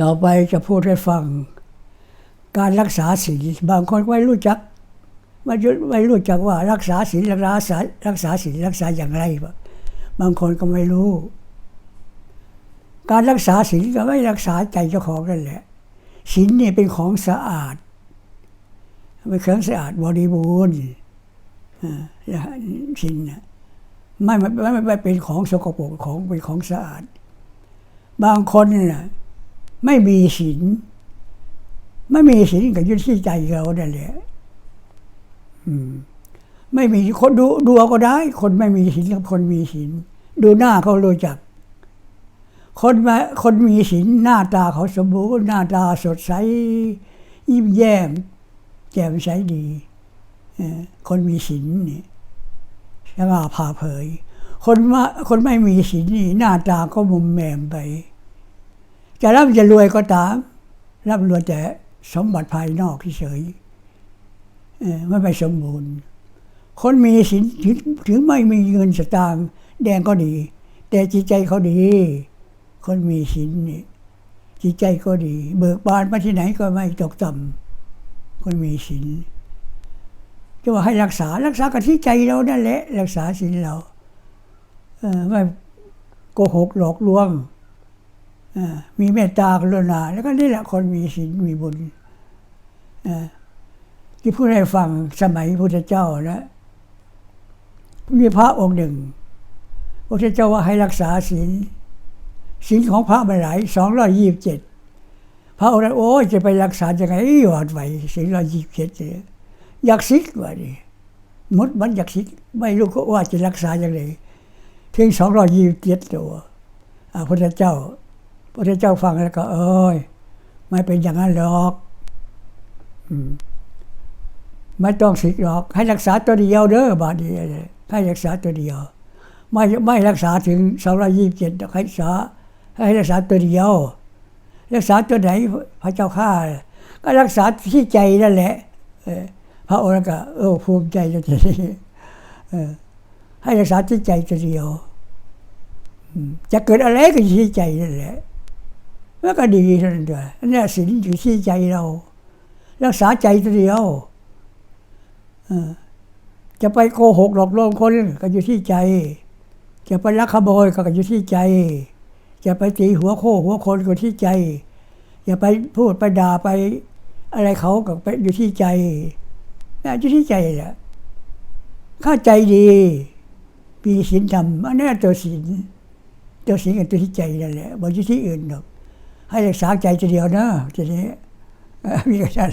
ต่อไปจะพูดให้ฟัง การรักษาศีลบางคนไม่รู้จักไม่ไม่รู้จักว่ารักษาศีลรักษาศีลรักษาศีลรักษาอย่างไรบางคนก็ไม่รู้ การรักษาศีลก็ไม่รักษาใจเจ้าของนั่นแหละศีลเนี่ยเป็นของสะอาดเป็นของสะอาดบริบูรณ์ศีลนะไม่ไม่ไม่ไม่เป็นของสกปรกของเป็นของสะอาด บางคนน่ะ ไม่มีศีลไม่มีศีลก็ยึดที่ใจเรานั่นแหละไม่มีคนดูดูก็ได้ คนไม่มีศีลกับคนมีศีลดูหน้าเขารู้จัก คนมาคนมีศีลหน้าตาเขาสมบูรณ์หน้าตาสดใสยิ้มแย้มแจ่มใสดีคนมีศีลนี่สง่าผ่าเผย คนมาคนไม่มีศีลนี่หน้าตาก็มุมแมมไป จะร่ำจะรวยก็ตามร่ำรวยแต่สมบัติภายนอกเฉยไม่ไปสมบูรณ์ คนมีศีลถึงไม่มีเงินสตางค์แดงก็ดี แต่จิตใจเขาดี คนมีศีลนี่จิตใจก็ดี เบิกบานมาที่ไหนก็ไม่ตกต่ำคนมีศีลจะว่าให้รักษารักษากับที่ใจเรานั่นแหละ รักษาศีลเราไม่โกหกหลอกลวง มีเมตตากรุณา แล้วก็นี่แหละคนมีศีลมีบุญที่พูดให้ฟังสมัยพุทธเจ้านะมีพระองค์หนึ่งพุทธเจ้าว่าให้รักษาศีลศีลของพระมันหลายสองร้อยยี่สิบเจ็ดพระองค์นั้นโอ้จะไปรักษาจะไงหวาดไหวศีลร้อยยี่สิบเจ็ดเยอยากซิกว่าดิมดมันอยากซิก ไม่รู้ก็ว่าจะรักษาอย่างไรถึงสองร้อยยี่สิบเจ็ดตัวพระพุทธเจ้า พระเจ้าฟังแล้วก็ เอ้ยไม่เป็นอย่างนั้นหรอกไม่ต้องสิกหรอก ให้รักษาตัวเดียวเด้อบาดนีให้รักษาตัวเดียว ไม่ไม่รักษาถึงสองร้อยี่สิบเจ็ดให้รักษา ให้รักษาตัวเดียว รักษาตัวไหนพระเจ้าข้าก็รักษาที่ใจนั่นแหละพระองค์ก็เออภูมิใจจะจะให้รักษาที่ใจตัวเดียวจะเกิดอะไรก็ที่ใจนั่นแหละ แล้วก็ดีท่นเดียวนี่ศีลอยู่ที่ใจเรา รักษาใจตัวเดียวจะไปโกหกหลอกลวงคนก็อยู่ที่ใจ จะไปลักขโมยก็อยู่ที่ใจ จะไปตีหัวโคหัวคนก็ที่ใจ อย่าไปพูดไปด่าไป อะไรเขาก็ไปอยู่ที่ใจน่อยู่ที่ใจแหละข้าใจดีปีศีลธรรมอันนี้ตัวศีลตัวศีลกับตัวที่ใจนั่นแหละไม่อยู่ที่อื่นหรอก ให้รักษาใจทีเดียวนะทีนี้มีกระชัน